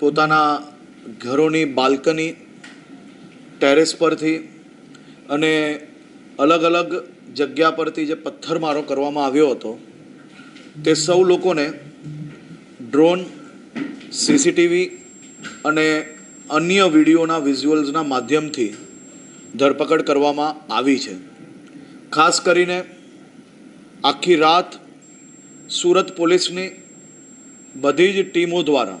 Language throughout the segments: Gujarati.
પોતાના ઘરોની બાલ્કની ટેરેસ પરથી અને અલગ અલગ જગ્યા પરથી જે પથ્થરમારો કરવામાં આવ્યો હતો, તે સૌ લોકોને ડ્રોન સીસીટીવી અને અન્ય વિડીયોના વિઝ્યુઅલ્સના માધ્યમથી ધરપકડ કરવામાં આવી છે. ખાસ કરીને આખી રાત સુરત પોલીસની બધી જ ટીમો દ્વારા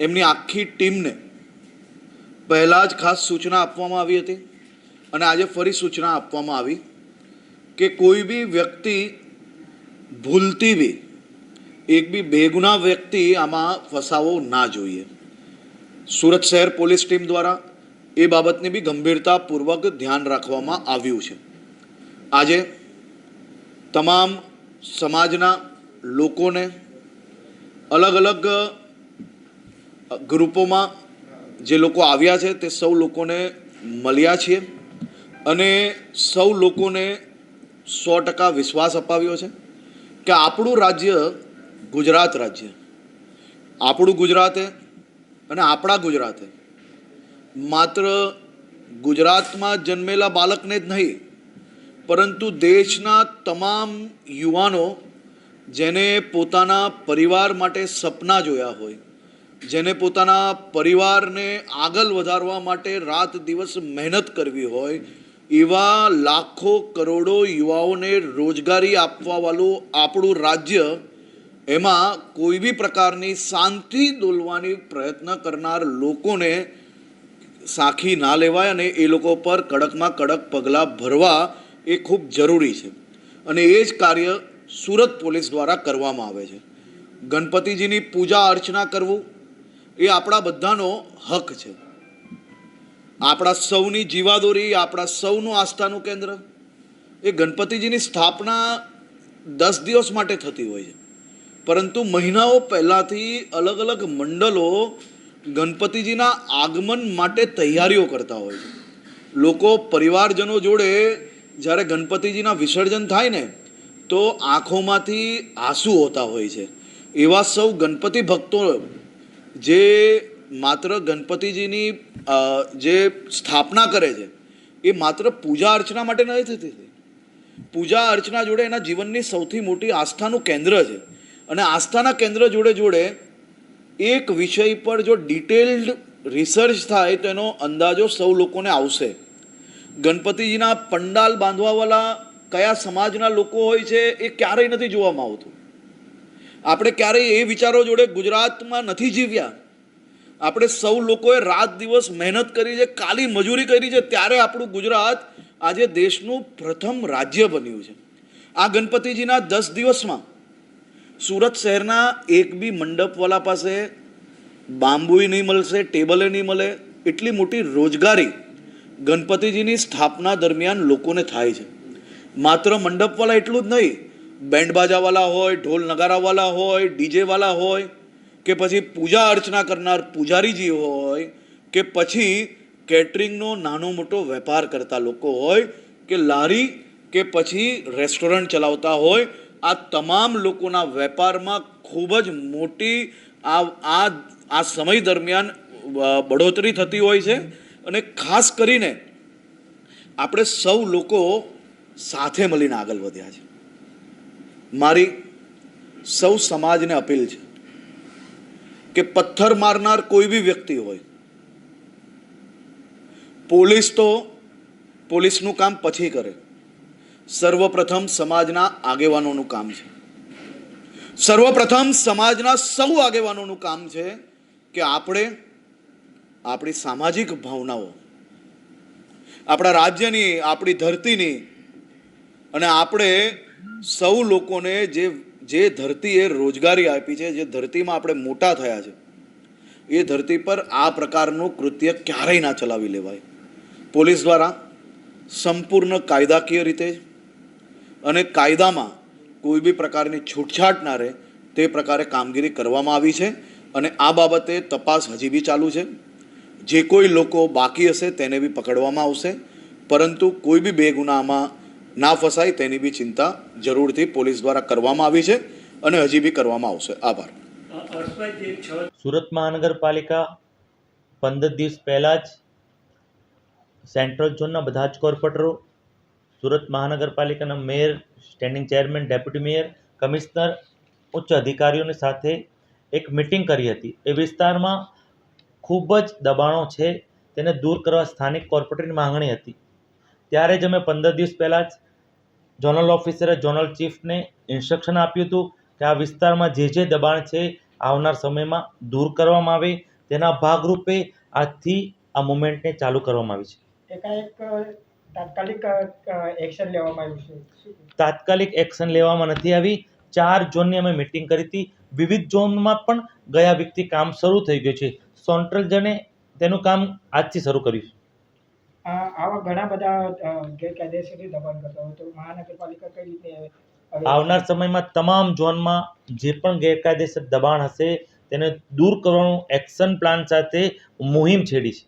એમની આખી ટીમને પહેલાં જ ખાસ સૂચના આપવામાં આવી હતી અને આજે ફરી સૂચના આપવામાં આવી કે કોઈ બી વ્યક્તિ ભૂલતી બી, એક બી બેગુના વ્યક્તિ આમાં ફસાવો ના જોઈએ. સુરત શહેર પોલીસ ટીમ દ્વારા એ બાબતની બી ગંભીરતાપૂર્વક ધ્યાન રાખવામાં આવ્યું છે. આજે તમામ સમાજના લોકોને અલગ અલગ ગ્રુપોમાં જે લોકો આવ્યા છે તે સૌ લોકોને મળ્યા છીએ અને સૌ લોકોને સો ટકા વિશ્વાસ અપાવ્યો છે કે આપણું રાજ્ય ગુજરાત રાજ્ય. આપણું ગુજરાતે અને આપણા ગુજરાતે માત્ર ગુજરાતમાં જન્મેલા બાળકને જ નહીં, પરંતુ દેશના તમામ યુવાનો જેને પોતાના પરિવાર માટે સપના જોયા હોય જેને પોતાના પરિવારને આગળ વધારવા માટે રાત દિવસ મહેનત કરવી હોય, એવા લાખો કરોડો યુવાઓને રોજગારી આપવાવાળું આપણું રાજ્ય, એમાં કોઈ બી પ્રકારની શાંતિ દોલવાની પ્રયત્ન કરનાર લોકોને સાખી ના લેવાય અને એ લોકો પર કડકમાં કડક પગલાં ભરવા એ ખૂબ જરૂરી છે. અને એ જ કાર્ય સુરત પોલીસ દ્વારા કરવામાં આવે છે. ગણપતિજીની પૂજા અર્ચના કરવું એ આપણા બધાનો હક છે. આપણા સૌની જીવાદોરી, આપણા સૌનું આસ્થાનું કેન્દ્ર. એ ગણપતિજીની સ્થાપના દસ દિવસ માટે થતી હોય છે. પરંતુ મહિનાઓ પહેલાંથી અલગ અલગ મંડળો ગણપતિજીના આગમન માટે તૈયારીઓ કરતા હોય છે. લોકો પરિવારજનો જોડે જ્યારે ગણપતિજીના વિસર્જન થાય ને, તો આંખોમાંથી આંસુ હોતા હોય છે. એવા સૌ ગણપતિ ભક્તો જે માત્ર ગણપતિજીની જે સ્થાપના કરે છે, એ માત્ર પૂજા અર્ચના માટે નથી થતી પૂજા અર્ચના જોડે એના જીવનની સૌથી મોટી આસ્થાનું કેન્દ્ર છે. અને આસ્થાના કેન્દ્ર જોડે જોડે એક વિષય પર જો ડિટેલ્ડ રિસર્ચ થાય તો એનો અંદાજો સૌ લોકોને આવશે. ગણપતિજીના પંડાલ બાંધવાવાળા કયા સમાજના લોકો હોય છે, એ ક્યારેય નથી જોવામાં આવતું. આપણે ક્યારેય એ વિચારો જોડે ગુજરાતમાં નથી જીવ્યા. આપણે સૌ લોકોએ રાત દિવસ મહેનત કરી છે, કાલી મજૂરી કરી છે, ત્યારે આપણું ગુજરાત આજે દેશનું પ્રથમ રાજ્ય બન્યું છે. આ ગણપતિજીના દસ દિવસમાં સુરત શહેરના એક બી મંડપવાલા પાસે બાંબુય નહીં મળશે, ટેબલે નહીં મળે, એટલી મોટી રોજગારી ગણપતિજીની સ્થાપના દરમિયાન લોકોને થાય છે. માત્ર મંડપવાળા એટલું જ નહીં બેન્ડ બાજાવાળા હોય, ઢોલ નગારાવાળા હોય ડીજેવાળા હોય, કે પછી પૂજા અર્ચના કરનાર પૂજારીજી હોય, કે પછી કેટરિંગનો નાનો મોટો વેપાર કરતા લોકો હોય, કે લારી, કે પછી રેસ્ટોરન્ટ ચલાવતા હોય, આ તમામ લોકોના વેપારમાં ખૂબ જ મોટી આ આ આ સમય દરમિયાન બઢોતરી થતી હોય છે. અને ખાસ કરીને આપણે સૌ લોકો સાથે મળીને આગળ વધ્યા છે. મારી સૌ સમાજને અપીલ છે કે પથ્થર મારનાર કોઈ બી વ્યક્તિ હોય, પોલીસ તો પોલીસનું કામ પછી કરે. સર્વપ્રથમ સમાજના આગેવાનોનું કામ છે. સર્વપ્રથમ સમાજના સૌ આગેવાનોનું કામ છે કે આપણે આપણી સામાજિક ભાવનાઓ, આપણા રાજ્યની, આપણી ધરતીની અને આપણે સૌ લોકોને જે જે ધરતીએ રોજગારી આપી છે, જે ધરતીમાં આપણે મોટા થયા છે, એ ધરતી પર આ પ્રકારનું કૃત્ય ક્યારેય ના ચલાવી લેવાય. પોલીસ દ્વારા સંપૂર્ણ કાયદાકીય રીતે અને કાયદામાં કોઈ બી પ્રકારની છૂટછાટ ના રહે તે પ્રકારે કામગીરી કરવામાં આવી છે અને આ બાબતે તપાસ હજી બી ચાલુ છે. જે કોઈ લોકો બાકી હશે તેને બી પકડવામાં આવશે, પરંતુ કોઈ બી બેગુનામાં ના ફસાય તેની બી ચિંતા જરૂરથી પોલીસ દ્વારા કરવામાં આવી છે અને હજી બી કરવામાં આવશે. આભાર. સુરત મહાનગરપાલિકા પંદર દિવસ પહેલાં જ સેન્ટ્રલ ઝોનના બધા જ કોર્પોરેટરો, સુરત મહાનગરપાલિકાના mayor, standing chairman, deputy mayor, commissioner, ઉચ્ચ અધિકારીઓની સાથે એક મિટિંગ કરી હતી. એ વિસ્તારમાં ખૂબ જ દબાણો છે, તેને દૂર કરવા સ્થાનિક કોર્પોરેટરની માંગણી હતી. ત્યારે જ અમે પંદર દિવસ પહેલાં જ ઝોનલ ઓફિસરે ઝોનલ ચીફને ઇન્સ્ટ્રક્શન આપ્યું હતું કે આ વિસ્તારમાં જે જે દબાણ છે આવનાર સમયમાં દૂર કરવામાં આવે તેના ભાગરૂપે આજથી આ મુવમેન્ટને ચાલુ કરવામાં આવી છે. તાત્કાલિક એક્શન લેવામાં આવ્યું છે? તાત્કાલિક એક્શન લેવામાં નથી આવી. ચાર ઝોનની અમે મિટિંગ કરી હતી. વિવિધ ઝોનમાં પણ ગયા વીકથી કામ શરૂ થઈ ગયું છે. સેન્ટ્રલ જને તેનું કામ આજથી શરૂ કર્યું છે. આવા ઘણા બધા અ, દબાણ કરતા હોય તો મહાનગરપાલિકા કઈ રીતે આવનાર સમયમાં તમામ ઝોનમાં જે પણ ગેરકાયદેસર દબાણ હશે તેને દૂર કરવાનું એક્શન પ્લાન સાથે મુહિમ છેડી છે.